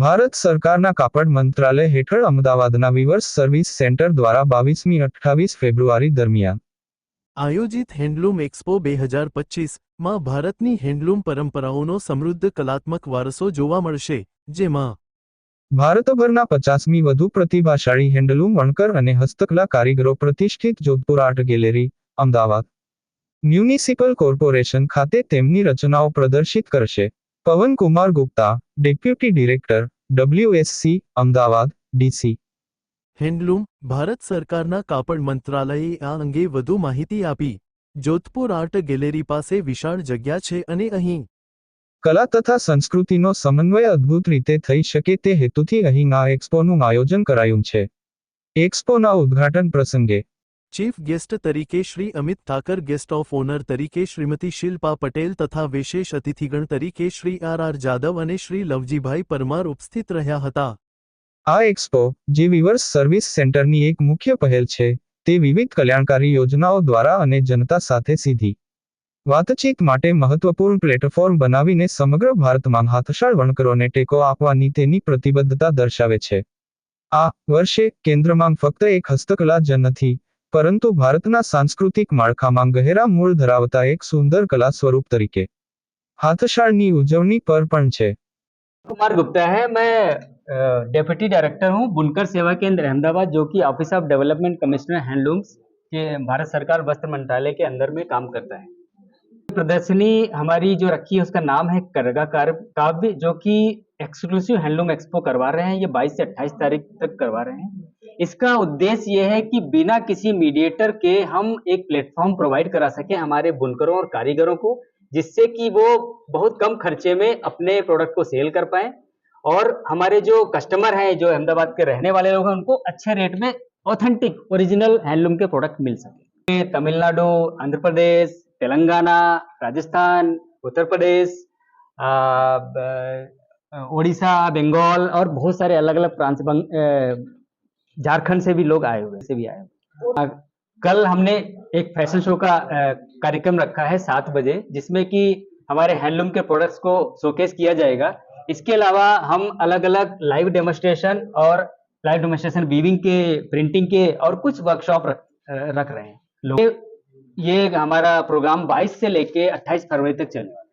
ભારત સરકારના કાપડ મંત્રાલય હેઠળ અમદાવાદના વિવર્સ સર્વિસ સેન્ટર દ્વારા બાવીસમી અઠ્ઠાવીસ ફેબ્રુઆરી દરમિયાન આયોજિત હેન્ડલૂમ એક્સપો બે હજાર પચીસમાં ભારતની હેન્ડલૂમ પરંપરાઓનો સમૃદ્ધ કલાત્મક વારસો જોવા મળશે જેમાં ભારતભરના પચાસમી વધુ પ્રતિભાશાળી હેન્ડલૂમ વણકર અને હસ્તકલા કારીગરો પ્રતિષ્ઠિત Jodhpur art gallery Ahmedabad municipal corporation ખાતે તેમની રચનાઓ પ્રદર્શિત કરશે Pawankumar Gupta deputy director WSC Ahmedabad DC handloom Bharat સરકારના કાપડ મંત્રાલયે આ અંગે વધુ માહિતી આપી જોધપુર આર્ટ ગેલેરી પાસે વિશાળ જગ્યા છે અને અહીં કલા તથા સંસ્કૃતિનો સમન્વય અદ્ભુત રીતે થઈ શકે તે હેતુથી અહીં આ એક્સપોનું આયોજન કરાયું છે એક્સપોના ઉદ્ઘાટન પ્રસંગે ચીફ ગેસ્ટ તરીકે Shri Amit Thakar guest of honour તરીકે શ્રીમતી શિલ્પા પટેલ તથા વિશેષ અતિથિગણ તરીકે શ્રી આર આર જાદવ અને શ્રી લવજીભાઈ પરમાર ઉપસ્થિત રહ્યા હતા આ એક્સપો જે વિવર્સ સર્વિસ સેન્ટરની એક મુખ્ય પહેલ છે તે વિવિધ કલ્યાણકારી યોજનાઓ દ્વારા અને જનતા સાથે સીધી વાતચીત માટે મહત્વપૂર્ણ પ્લેટફોર્મ બનાવીને સમગ્ર ભારતમાં હાથશાળ વણકરોને ટેકો આપવાની તેની પ્રતિબદ્ધતા દર્શાવે છે આ વર્ષે કેન્દ્રમાં ફક્ત એક હસ્તકલા જ નથી परंतु भारत न सांस्कृतिक मारखा મૂળ ધરાવતા એક સુંદર કલા સ્વરૂપ તરીકે હાથશાળની ઉજવણી પર પણ कुमार गुप्ता है मैं डेप्यूटी डायरेक्टर हूं बुनकर सेवा केंद्र अहमदाबाद जो कि office of development commissioner handlooms के भारत सरकार वस्त्र मंत्रालय के अंदर में काम करता है प्रदर्शनी हमारी जो रखी है उसका नाम है करगा काव्य जो कि एक्सक्लूसिव हैंडलूम एक्सपो करवा रहे हैं ये 22 से 28 तारीख तक करवा रहे हैं इसका उद्देश्य यह है कि बिना किसी मीडिएटर के हम एक प्लेटफॉर्म प्रोवाइड करा सके हमारे बुनकरों और कारीगरों को जिससे कि वो बहुत कम खर्चे में अपने प्रोडक्ट को सेल कर पाए और हमारे जो कस्टमर हैं जो अहमदाबाद के रहने वाले लोग हैं उनको अच्छे रेट में ऑथेंटिक ओरिजिनल हैंडलूम के प्रोडक्ट मिल सके तमिलनाडु आंध्र प्रदेश तेलंगाना राजस्थान उत्तर प्रदेश ओडिशा बंगाल और बहुत सारे अलग अलग प्रांत झारखंड से भी लोग आए हुए से भी आए हुए हाँ, कल हमने एक फैशन शो का कार्यक्रम रखा है सात बजे जिसमें कि हमारे हैंडलूम के प्रोडक्ट्स को शोकेस किया जाएगा इसके अलावा हम अलग अलग लाइव डेमोस्ट्रेशन और लाइव डेमोस्ट्रेशन वीविंग के प्रिंटिंग के और कुछ वर्कशॉप रख, रख रहे हैं ये हमारा प्रोग्राम 22 से लेके 28 फरवरी तक चलेगा